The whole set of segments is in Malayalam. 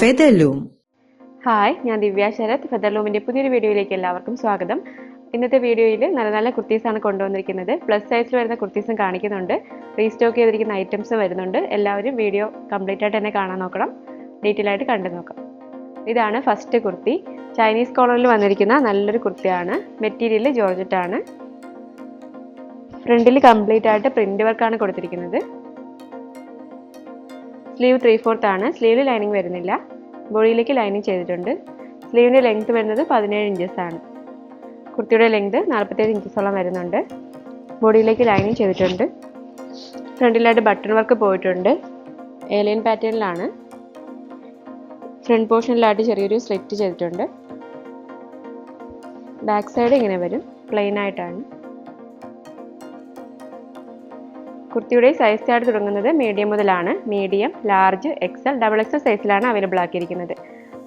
ഫെദലൂം. ഹായ് ഞാൻ ദിവ്യ ശരത്. ഫെദർലൂമിന്റെ പുതിയൊരു വീഡിയോയിലേക്ക് എല്ലാവർക്കും സ്വാഗതം. ഇന്നത്തെ വീഡിയോയിൽ നല്ല നല്ല കുർത്തീസാണ് കൊണ്ടുവന്നിരിക്കുന്നത്. പ്ലസ് സൈസിൽ വരുന്ന കുർത്തീസും കാണിക്കുന്നുണ്ട്. റീസ്റ്റോക്ക് ചെയ്തിരിക്കുന്ന ഐറ്റംസും വരുന്നുണ്ട്. എല്ലാവരും വീഡിയോ കംപ്ലീറ്റ് ആയിട്ട് തന്നെ കാണാൻ നോക്കണം. ഡീറ്റെയിൽ ആയിട്ട് കണ്ടു നോക്കാം. ഇതാണ് ഫസ്റ്റ് കുർത്തി. ചൈനീസ് കോളറിൽ വന്നിരിക്കുന്ന നല്ലൊരു കുർത്തിയാണ്. മെറ്റീരിയൽ ജോർജറ്റാണ്. ഫ്രണ്ടിൽ കംപ്ലീറ്റ് ആയിട്ട് പ്രിന്റ് വർക്കാണ് കൊടുത്തിരിക്കുന്നത്. സ്ലീവ് ത്രീ ഫോർത്ത് ആണ്. സ്ലീവിൽ ലൈനിങ് വരുന്നില്ല. ബോഡിയിലേക്ക് ലൈനിങ് ചെയ്തിട്ടുണ്ട്. സ്ലീവിന്റെ ലെങ്ത് വരുന്നത് പതിനേഴ് ഇഞ്ചസ് ആണ്. കുർത്തിയുടെ ലെങ്ത് നാൽപ്പത്തേഴ് ഇഞ്ചസോളം വരുന്നുണ്ട്. ബോഡിയിലേക്ക് ലൈനിങ് ചെയ്തിട്ടുണ്ട്. ഫ്രണ്ടിലായിട്ട് ബട്ടൺ വർക്ക് പോയിട്ടുണ്ട്. ഏലിയൻ പാറ്റേണിലാണ് ഫ്രണ്ട് പോർഷനിലായിട്ട് ചെറിയൊരു സ്ലിറ്റ് ചെയ്തിട്ടുണ്ട്. ബാക്ക് സൈഡ് ഇങ്ങനെ വരും. പ്ലെയിൻ ആയിട്ടാണ്. കുർത്തിയുടെ സൈസ് ചാർട്ട് തുടങ്ങുന്നത്. മീഡിയം മുതലാണ്. Medium large XL double XL സൈസിലാണ് അവൈലബിൾ ആക്കിയിരിക്കുന്നത്.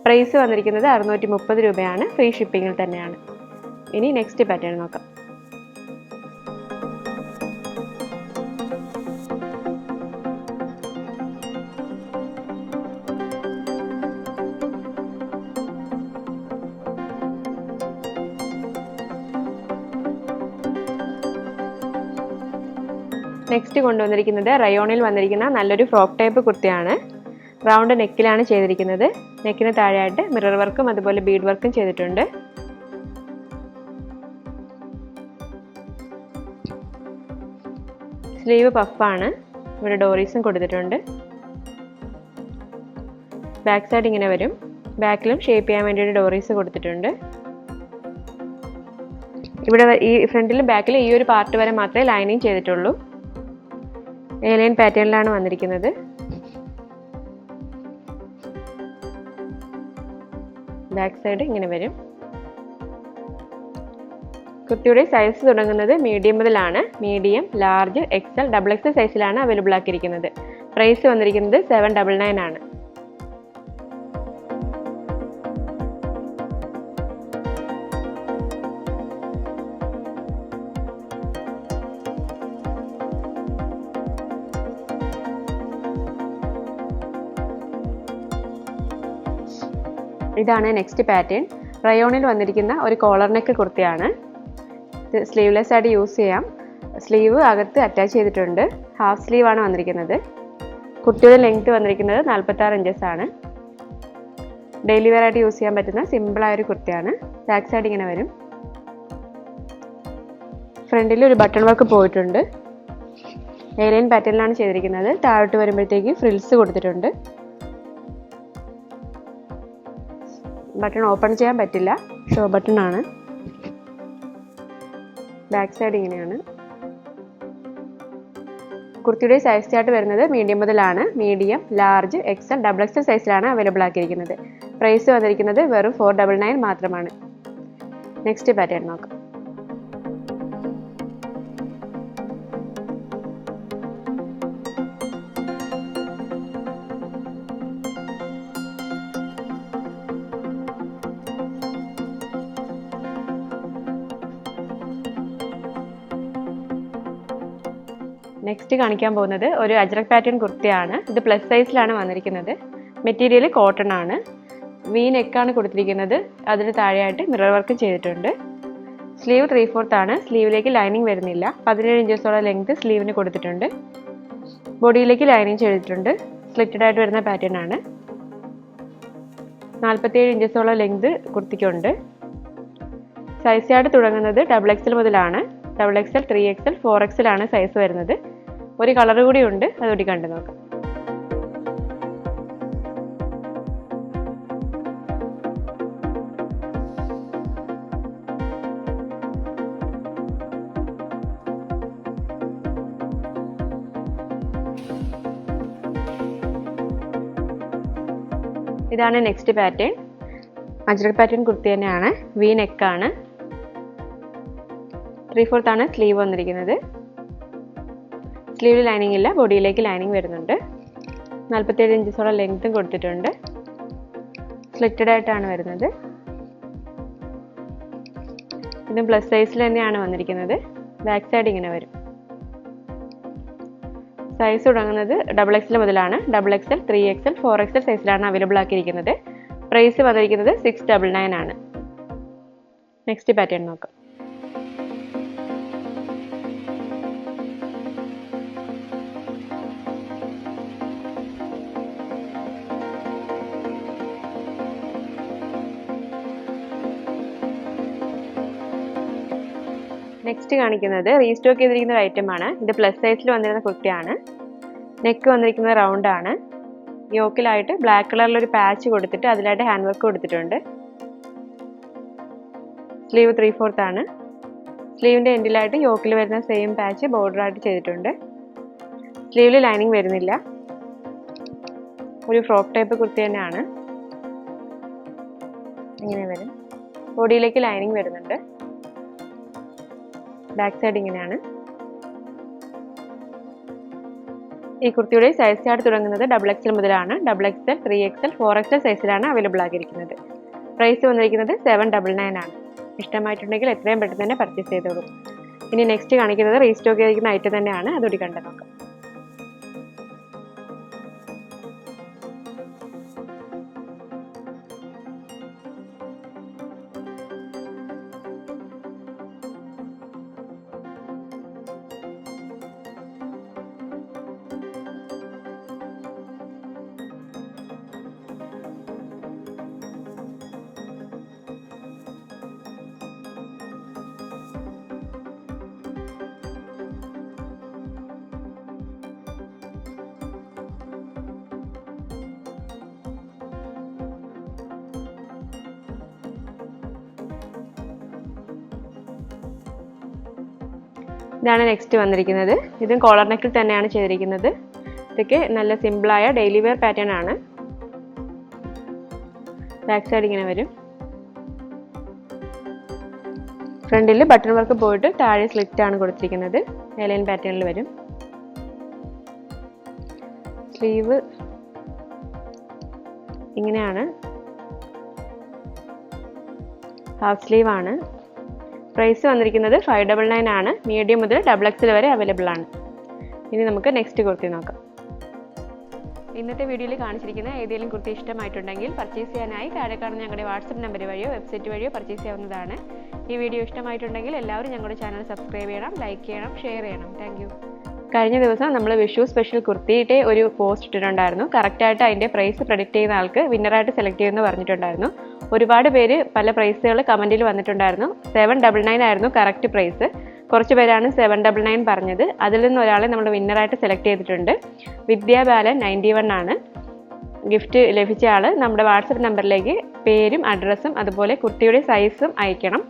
പ്രൈസ് വന്നിരിക്കുന്നത് അറുന്നൂറ്റി മുപ്പത് രൂപയാണ് ഫ്രീ ഷിപ്പിങ്ങിൽ തന്നെയാണ്. ഇനി നെക്സ്റ്റ് പാറ്റേൺ നോക്കാം. നെക്സ്റ്റ് കൊണ്ടുവന്നിരിക്കുന്നത് റയോണിൽ വന്നിരിക്കുന്ന നല്ലൊരു ഫ്രോക്ക് ടൈപ്പ് കുർത്തിയാണ്. റൗണ്ട് നെക്കിലാണ് ചെയ്തിരിക്കുന്നത്. നെക്കിന് താഴെയായിട്ട് മിറർ വർക്കും അതുപോലെ ബീഡ് വർക്കും ചെയ്തിട്ടുണ്ട്. സ്ലീവ് പഫാണ് ഇവിടെ ഡോറീസും കൊടുത്തിട്ടുണ്ട്. ബാക്ക് സൈഡ് ഇങ്ങനെ വരും. ബാക്കിലും ഷേപ്പ് ചെയ്യാൻ വേണ്ടിയിട്ട് ഡോറീസ് കൊടുത്തിട്ടുണ്ട്. ഇവിടെ ഈ ഫ്രണ്ടിലും ബാക്കിലും ഈ ഒരു പാർട്ട് വരെ മാത്രമേ ലൈനിങ് ചെയ്തിട്ടുള്ളൂ. ഏലിയൻ പാറ്റേണിലാണ് വന്നിരിക്കുന്നത്. ബാക്ക് സൈഡ് ഇങ്ങനെ വരും. കുർത്തിയുടെ സൈസ് തുടങ്ങുന്നത് മീഡിയം മുതലാണ്. Medium large XL double XL സൈസിലാണ് അവൈലബിൾ ആക്കിയിരിക്കുന്നത്. പ്രൈസ് വന്നിരിക്കുന്നത് സെവൻ ഡബിൾ നയൻ ആണ്. ഇതാണ് നെക്സ്റ്റ് പാറ്റേൺ റയോണിൽ വന്നിരിക്കുന്ന ഒരു കോളർ നെക്ക് കുർത്തിയാണ്. ഇത് സ്ലീവ്ലെസ് ആയിട്ട് യൂസ് ചെയ്യാം. സ്ലീവ് അകത്ത് അറ്റാച്ച് ചെയ്തിട്ടുണ്ട്. ഹാഫ് സ്ലീവ് ആണ് വന്നിരിക്കുന്നത്. കുർത്തിയുടെ ലെങ്ത് വന്നിരിക്കുന്നത് നാൽപ്പത്താറ് ഇഞ്ചസ് ആണ്. ഡെയിലി വെയർ ആയിട്ട് യൂസ് ചെയ്യാൻ പറ്റുന്ന സിമ്പിളായ ഒരു കുർത്തിയാണ്. ബാക്ക് സൈഡ് ഇങ്ങനെ വരും. ഫ്രണ്ടിൽ ഒരു ബട്ടൺ വർക്ക് പോയിട്ടുണ്ട്. ഏലിയൻ പാറ്റേണിലാണ് ചെയ്തിരിക്കുന്നത്. താഴോട്ട് വരുമ്പോഴത്തേക്ക് ഫ്രിൽസ് കൊടുത്തിട്ടുണ്ട്. ബട്ടൺ ഓപ്പൺ ചെയ്യാൻ പറ്റില്ല. ഷോ ബട്ടൺ ആണ്. ബാക്ക് സൈഡ് ഇങ്ങനെയാണ്. കുർത്തിയുടെ സൈസ് ചാർട്ട് വരുന്നത് മീഡിയം മുതലാണ്. Medium large XL double XL സൈസിലാണ് അവൈലബിൾ ആക്കിയിരിക്കുന്നത്. പ്രൈസ് വന്നിരിക്കുന്നത് വെറും ഫോർ ഡബിൾ നയൻ മാത്രമാണ്. നെക്സ്റ്റ് പാറ്റേൺ നോക്കാം. നെക്സ്റ്റ് കാണിക്കാൻ പോകുന്നത് ഒരു അജ്രക് പാറ്റേൺ കുർത്തിയാണ്. ഇത് പ്ലസ് സൈസിലാണ് വന്നിരിക്കുന്നത്. മെറ്റീരിയൽ കോട്ടൺ ആണ്. വി നെക്കാണ് കൊടുത്തിരിക്കുന്നത്. അതിന് താഴെയായിട്ട് മിറർ വർക്ക് ചെയ്തിട്ടുണ്ട്. സ്ലീവ് ത്രീ ഫോർത്ത് ആണ്. സ്ലീവിലേക്ക് ലൈനിങ് വരുന്നില്ല. പതിനേഴ് ഇഞ്ചസോളം ലെങ്ത് സ്ലീവിന് കൊടുത്തിട്ടുണ്ട്. ബോഡിയിലേക്ക് ലൈനിങ് ചെയ്തിട്ടുണ്ട്. സ്ലിറ്റഡ് ആയിട്ട് വരുന്ന പാറ്റേൺ ആണ്. നാൽപ്പത്തിയേഴ് ഇഞ്ചസോളം ലെങ്ത് കുർത്തിക്കുണ്ട്. സൈസ് ചാർട്ട് തുടങ്ങുന്നത് ഡബിൾ എക്സൽ മുതലാണ്. Double XL three XL four XL ആണ് സൈസ് വരുന്നത്. ഒരു കളർ കൂടി ഉണ്ട് അതുകൂടി കണ്ടു നോക്കാം. ഇതാണ് next pattern ajrak pattern kurti തന്നെയാണ് വി നെക്കാണ് ത്രീ ഫോർത്താണ് സ്ലീവ് വന്നിരിക്കുന്നത്. സ്ലീവിൽ ലൈനിങ് ഇല്ല ബോഡിയിലേക്ക് ലൈനിങ് വരുന്നുണ്ട്. നാൽപ്പത്തേഴ് ഇഞ്ചസോളം ലെങ്ത്തും കൊടുത്തിട്ടുണ്ട്. സ്ലിറ്റഡ് ആയിട്ടാണ് വരുന്നത്. ഇതും പ്ലസ് സൈസിൽ തന്നെയാണ് വന്നിരിക്കുന്നത്. ബാക്ക് സൈഡ് ഇങ്ങനെ വരും. സൈസ് തുടങ്ങുന്നത് ഡബിൾ എക്സൽ മുതലാണ്. Double XL three XL four XL സൈസിലാണ് അവൈലബിൾ ആക്കിയിരിക്കുന്നത്. പ്രൈസ് വന്നിരിക്കുന്നത് സിക്സ് ഡബിൾ നയൻ ആണ്. നെക്സ്റ്റ് പാറ്റേൺ നോക്കാം. നെക്സ്റ്റ് കാണിക്കുന്നത് റീസ്റ്റോക്ക് ചെയ്തിരിക്കുന്ന ഒരു ഐറ്റം ആണ്. ഇത് പ്ലസ് സൈസിൽ വന്നിരുന്ന കുർത്തിയാണ് നെക്ക് വന്നിരിക്കുന്നത് റൗണ്ട് ആണ്. യോക്കിലായിട്ട് ബ്ലാക്ക് കളറിൽ ഒരു പാച്ച് കൊടുത്തിട്ട് അതിലായിട്ട് ഹാൻഡ് വർക്ക് കൊടുത്തിട്ടുണ്ട് സ്ലീവ് ത്രീ ഫോർത്ത് ആണ് സ്ലീവിന്റെ എൻഡിലായിട്ട് യോക്കിൽ വരുന്ന സെയിം പാച്ച് ബോർഡർ ആയിട്ട് ചെയ്തിട്ടുണ്ട്. സ്ലീവിൽ ലൈനിങ് വരുന്നില്ല. ഒരു ഫ്രോക്ക് ടൈപ്പ് കുർത്തി തന്നെയാണ്. ഇങ്ങനെ വരും. ബോഡിയിലേക്ക് ലൈനിങ് വരുന്നുണ്ട്. ബാക്ക് സൈഡ് ഇങ്ങനെയാണ്. ഈ കുർത്തിയുടെ സൈസ് ചാർട്ട് തുടങ്ങുന്നത് ഡബിൾ എക്സൽ മുതലാണ്. Double XL three XL four XL സൈസിലാണ് അവൈലബിൾ ആക്കിയിരിക്കുന്നത്. പ്രൈസ് വന്നിരിക്കുന്നത് സെവൻ ഡബിൾ നയൻ ആണ്. ഇഷ്ടമായിട്ടുണ്ടെങ്കിൽ എത്രയും പെട്ടെന്ന് തന്നെ പർച്ചേസ് ചെയ്തോളൂ. ഇനി നെക്സ്റ്റ് കാണിക്കുന്നത് റീസ്റ്റോക്ക് ചെയ്തിരിക്കുന്ന ഐറ്റം തന്നെയാണ്. അതുകൂടി കണ്ടു നോക്കാം. ഇതാണ് നെക്സ്റ്റ് വന്നിരിക്കുന്നത്. ഇതും കോളർ നെക്കിൽ തന്നെയാണ് ചെയ്തിരിക്കുന്നത്. ഇതൊക്കെ നല്ല സിമ്പിളായ ഡെയിലി വെയർ പാറ്റേൺ ആണ്. ബാക്ക് സൈഡ് ഇങ്ങനെ വരും. ഫ്രണ്ടിൽ ബട്ടൺ വർക്ക് പോയിട്ട് താഴെ സ്ലിറ്റ് ആണ് കൊടുത്തിരിക്കുന്നത്. എലൈൻ പാറ്റേണിൽ വരും. സ്ലീവ് ഇങ്ങനെയാണ്. ഹാഫ് സ്ലീവ് ആണ്. പ്രൈസ് വന്നിരിക്കുന്നത് ഫൈവ് ഡബിൾ നയൻ ആണ്. മീഡിയം മുതൽ ഡബിൾ എക്സൽ വരെ അവൈലബിൾ ആണ്. ഇനി നമുക്ക് നെക്സ്റ്റ് കുർത്തി നോക്കാം. ഇന്നത്തെ വീഡിയോയിൽ കാണിച്ചിരിക്കുന്ന ഏതെങ്കിലും കുർത്തി ഇഷ്ടമായിട്ടുണ്ടെങ്കിൽ പർച്ചേസ് ചെയ്യാനായി താഴെ കാണുന്ന ഞങ്ങളുടെ വാട്സപ്പ് നമ്പർ വഴിയോ വെബ്സൈറ്റ് വഴിയോ പർച്ചേസ് ചെയ്യാവുന്നതാണ്. ഈ വീഡിയോ ഇഷ്ടമായിട്ടുണ്ടെങ്കിൽ എല്ലാവരും ഞങ്ങളുടെ ചാനൽ സബ്സ്ക്രൈബ് ചെയ്യണം ലൈക്ക് ചെയ്യണം ഷെയർ ചെയ്യണം. താങ്ക് കഴിഞ്ഞ ദിവസം നമ്മൾ വിഷു സ്പെഷ്യൽ കുർത്തിയുടെ ഒരു പോസ്റ്റ് ഇട്ടിട്ടുണ്ടായിരുന്നു. കറക്റ്റായിട്ട് അതിന്റെ പ്രൈസ് പ്രൊഡക്റ്റ് ചെയ്യുന്ന ആൾക്ക് വിന്നറായിട്ട് സെലക്ട് ചെയ്യുമെന്ന് പറഞ്ഞിട്ടുണ്ടായിരുന്നു. ഒരുപാട് പേര് പല പ്രൈസുകൾ കമന്റിൽ വന്നിട്ടുണ്ടായിരുന്നു. സെവൻ ഡബിൾ നയൻ ആയിരുന്നു കറക്റ്റ് പ്രൈസ് കുറച്ച് പേരാണ് സെവൻ ഡബിൾ നയൻ പറഞ്ഞത്. അതിൽ നിന്ന് ഒരാളെ നമ്മൾ വിന്നറായിട്ട് സെലക്ട് ചെയ്തിട്ടുണ്ട്. വിദ്യാ ബാലൻ നയന്റി വൺ ആണ്. ഗിഫ്റ്റ് ലഭിച്ച ആൾ നമ്മുടെ വാട്സപ്പ് നമ്പറിലേക്ക് പേരും അഡ്രസ്സും അതുപോലെ കുർത്തിയുടെ സൈസും അയക്കണം.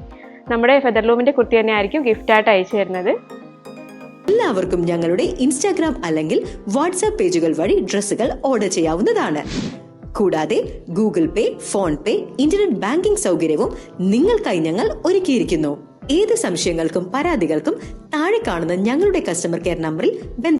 നമ്മുടെ ഫെദർലൂമിന്റെ കുർത്തി തന്നെ ആയിരിക്കും ഗിഫ്റ്റായിട്ട് അയച്ചു തരുന്നത്. എല്ലാവർക്കും ഞങ്ങളുടെ ഇൻസ്റ്റാഗ്രാം അല്ലെങ്കിൽ വാട്സാപ്പ് പേജുകൾ വഴി ഡ്രസ്സുകൾ ഓർഡർ ചെയ്യാവുന്നതാണ്. കൂടാതെ Google Pay PhonePe internet banking സൗകര്യവും നിങ്ങൾക്കായി ഞങ്ങൾ ഒരുക്കിയിരിക്കുന്നു. ഏത് സംശയങ്ങൾക്കും പരാതികൾക്കും താഴെ കാണുന്ന ഞങ്ങളുടെ കസ്റ്റമർ കെയർ നമ്പറിൽ